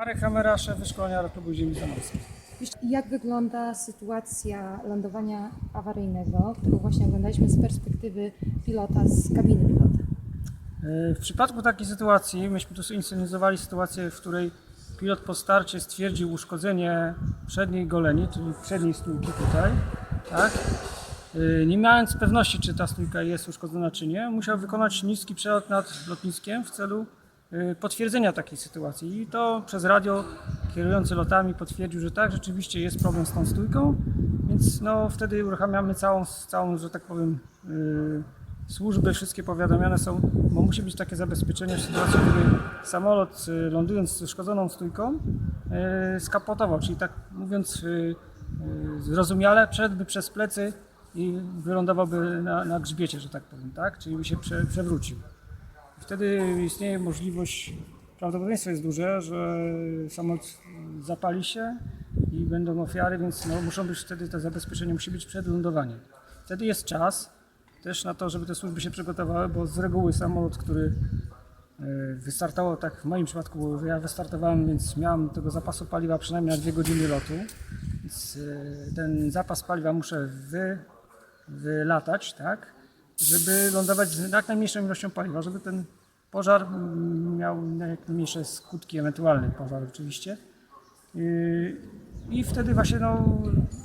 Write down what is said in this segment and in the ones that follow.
Marek Hamera, szef wyszkolenia Klubu Ziemi Zamorskiej. Jak wygląda sytuacja lądowania awaryjnego, którą właśnie oglądaliśmy z perspektywy pilota, z kabiny pilota? E, W przypadku takiej sytuacji, myśmy tu inscenizowali sytuację, w której pilot po starcie stwierdził uszkodzenie przedniej goleni, czyli przedniej stójki tutaj, tak? E, Nie mając pewności, czy ta stójka jest uszkodzona, czy nie, musiał wykonać niski przelot nad lotniskiem w celu potwierdzenia takiej sytuacji. I to przez radio kierujący lotami potwierdził, że tak, rzeczywiście jest problem z tą stójką, więc no, wtedy uruchamiamy całą, całą że tak powiem, yy, służby, wszystkie powiadamiane są, bo musi być takie zabezpieczenie w sytuacji, gdy samolot y, lądując z uszkodzoną stójką yy, skapotował, czyli tak mówiąc zrozumiale, przeszedłby przez plecy i wylądowałby na, na grzbiecie, że tak powiem, tak? Czyli by się prze, przewrócił. Wtedy istnieje możliwość, prawdopodobieństwo jest duże, że samolot zapali się i będą ofiary, więc no, muszą być wtedy to zabezpieczenie musi być przed lądowaniem. Wtedy jest czas też na to, żeby te służby się przygotowały, bo z reguły samolot, który e, wystartował, tak w moim przypadku, ja wystartowałem, więc miałem tego zapasu paliwa przynajmniej na dwie godziny lotu, więc e, ten zapas paliwa muszę wy, wylatać, tak, żeby lądować z jak najmniejszą ilością paliwa, żeby ten pożar mm, miał najmniejsze skutki, ewentualny pożar oczywiście. Yy, I wtedy właśnie no,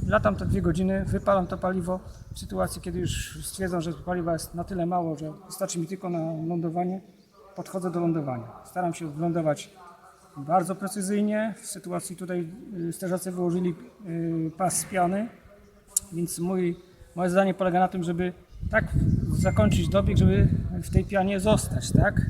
latam te dwie godziny, wypalam to paliwo w sytuacji, kiedy już stwierdzą, że paliwa jest na tyle mało, że wystarczy mi tylko na lądowanie, podchodzę do lądowania. Staram się wylądować bardzo precyzyjnie. W sytuacji tutaj yy, strażacy wyłożyli yy, pas z piany, więc mój, moje zadanie polega na tym, żeby tak zakończyć dobieg, żeby w tej pianie zostać, tak?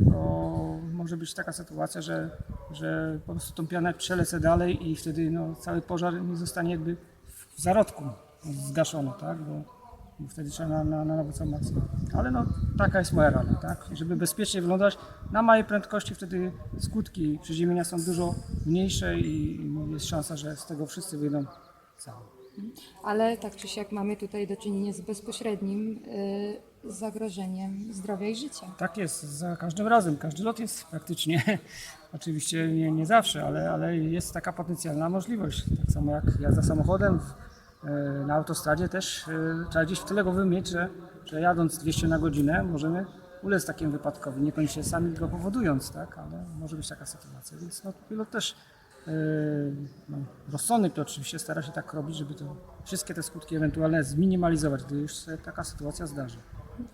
Bo może być taka sytuacja, że, że po prostu tą pianę przelecę dalej i wtedy no, cały pożar nie zostanie jakby w zarodku zgaszony, tak? Bo, bo wtedy trzeba na, na, na nową całą. Ale no, taka jest moja rada, tak? Żeby bezpiecznie wyglądać na małej prędkości, wtedy skutki przeziemienia są dużo mniejsze i i jest szansa, że z tego wszyscy wyjdą cali. Ale tak czy siak mamy tutaj do czynienia z bezpośrednim y, zagrożeniem zdrowia i życia. Tak jest, za każdym razem. Każdy lot jest praktycznie, oczywiście nie, nie zawsze, ale, ale jest taka potencjalna możliwość. Tak samo jak jazda samochodem e, na autostradzie też e, trzeba gdzieś w tyle go mieć, że, że jadąc 200 na godzinę możemy ulec takiemu wypadkowi, niekoniecznie sami go powodując, tak, ale może być taka sytuacja. Więc no, pilot też no, rozsądny pilot oczywiście stara się tak robić, żeby to wszystkie te skutki ewentualne zminimalizować, gdy już się taka sytuacja zdarzy.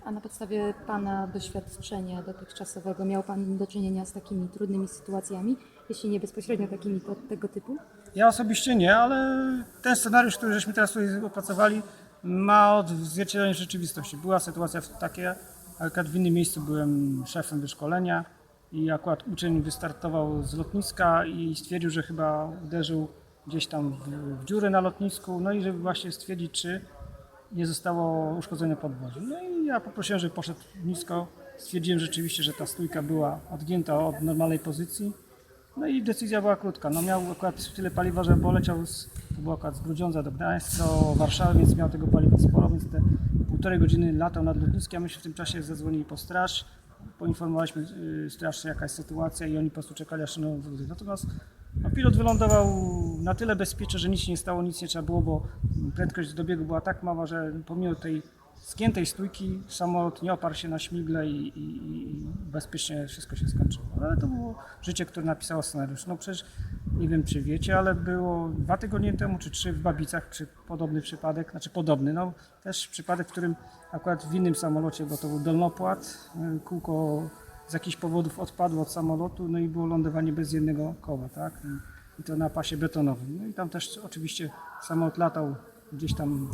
A na podstawie Pana doświadczenia dotychczasowego miał Pan do czynienia z takimi trudnymi sytuacjami, jeśli nie bezpośrednio takimi to, tego typu? Ja osobiście nie, ale ten scenariusz, który żeśmy teraz tutaj opracowali, ma odzwierciedlenie rzeczywistości. Była sytuacja w- takie, akurat w innym miejscu byłem szefem wyszkolenia i akurat uczeń wystartował z lotniska i stwierdził, że chyba uderzył gdzieś tam w, w dziurę na lotnisku, no i żeby właśnie stwierdzić, czy nie zostało uszkodzone podwozie. No i ja poprosiłem, żeby poszedł nisko. Stwierdziłem rzeczywiście, że ta stójka była odgięta od normalnej pozycji. No i decyzja była krótka. No miał akurat tyle paliwa, że poleciał z, to było akurat z Grudziądza do Gdańska, do Warszawy, więc miał tego paliwa sporo, więc te półtorej godziny latał nad lotniskiem, a myśmy w tym czasie zadzwonili po straż, poinformowaliśmy y, straż jaka jest sytuacja i oni po prostu czekali aż no, wrócę. Natomiast no, pilot wylądował na tyle bezpiecznie, że nic się nie stało, nic nie trzeba było, bo prędkość dobiegu była tak mała, że pomimo tej zgiętej stójki samolot nie oparł się na śmigle i, i, i bezpiecznie wszystko się skończyło. Ale to było życie, które napisało scenariusz. No przecież nie wiem, czy wiecie, ale było dwa tygodnie temu, czy trzy w Babicach przy, podobny przypadek, znaczy podobny, no też przypadek, w którym akurat w innym samolocie, bo to był dolnopłat, y, kółko z jakichś powodów odpadło od samolotu, no i było lądowanie bez jednego koła, tak? I, to na pasie betonowym. No i tam też oczywiście samolot latał gdzieś tam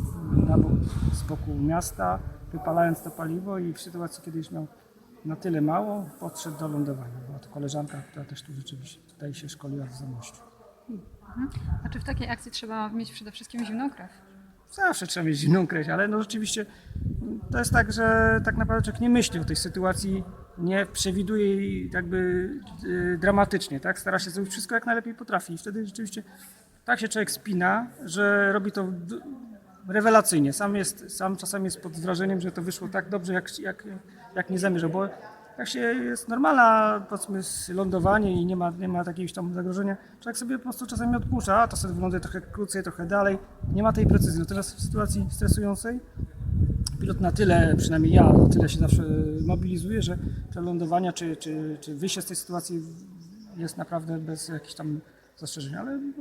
na bok, z boku miasta, wypalając to paliwo i w sytuacji, kiedy już miał na tyle mało, podszedł do lądowania. Była to koleżanka, która też tu rzeczywiście tutaj się szkoliła w Zamościu. A czy w takiej akcji trzeba mieć przede wszystkim zimną krew? Zawsze trzeba mieć zimną krew, ale no rzeczywiście to jest tak, że tak naprawdę człowiek nie myśli o tej sytuacji, nie przewiduje jej jakby y, dramatycznie, tak? Stara się zrobić wszystko jak najlepiej potrafi i wtedy rzeczywiście tak się człowiek spina, że robi to rewelacyjnie. Sam, jest, sam czasami jest pod wrażeniem, że to wyszło tak dobrze, jak, jak, jak nie zamierzał, bo jak się jest normalna, powiedzmy, lądowanie i nie ma, nie ma jakiegoś tam zagrożenia, człowiek sobie po prostu czasami odpuszcza, a to sobie wyląduje trochę krócej, trochę dalej, nie ma tej precyzji. Natomiast w sytuacji stresującej pilot na tyle, przynajmniej ja, na tyle się zawsze mobilizuje, że te lądowania czy, czy, czy wyjście z tej sytuacji jest naprawdę bez jakichś tam zastrzeżeń, ale no,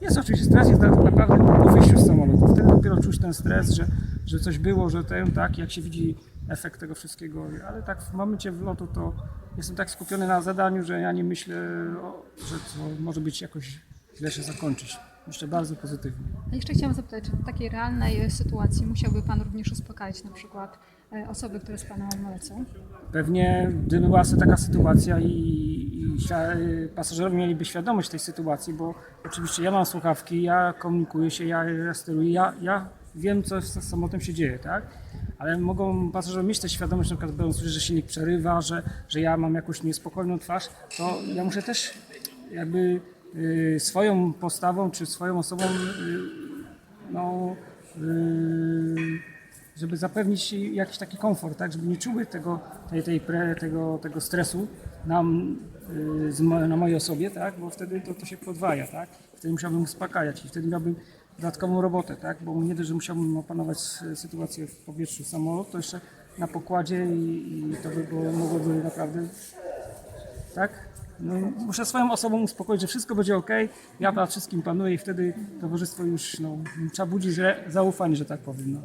jest oczywiście stres, jest tak naprawdę po wyjściu z samolotu. Wtedy dopiero czuć ten stres, że, że coś było, że ten, tak, jak się widzi efekt tego wszystkiego, ale tak w momencie wlotu to jestem tak skupiony na zadaniu, że ja nie myślę, o, że to może być jakoś źle się zakończyć. Myślę bardzo pozytywnie. A jeszcze chciałam zapytać, czy w takiej realnej sytuacji musiałby Pan również uspokajać na przykład e, osoby, które z Panem lecą? Pewnie gdyby była taka sytuacja i, pasażerowie mieliby świadomość tej sytuacji, bo oczywiście ja mam słuchawki, ja komunikuję się, ja, steruję, ja, ja wiem co z samolotem się dzieje, tak? Ale mogą pasażerowie mieć tę świadomość, na przykład będą słyszeć, że silnik przerywa, że, że ja mam jakąś niespokojną twarz, to ja muszę też jakby y, swoją postawą czy swoją osobą y, no, żeby zapewnić jakiś taki komfort, tak, żeby nie czuły tego, tej, tej pre, tego, tego stresu na, z mo- na mojej osobie, tak, bo wtedy to, to się podwaja, tak, wtedy musiałbym uspokajać i wtedy miałbym dodatkową robotę, tak, bo nie dość, że musiałbym opanować sytuację w powietrzu samolot, to jeszcze na pokładzie i, i to by było, mogłoby naprawdę tak? No, muszę swoją osobą uspokoić, że wszystko będzie ok, ja nad wszystkim panuję i wtedy towarzystwo już, no, trzeba budzić zaufanie, że tak powiem. No.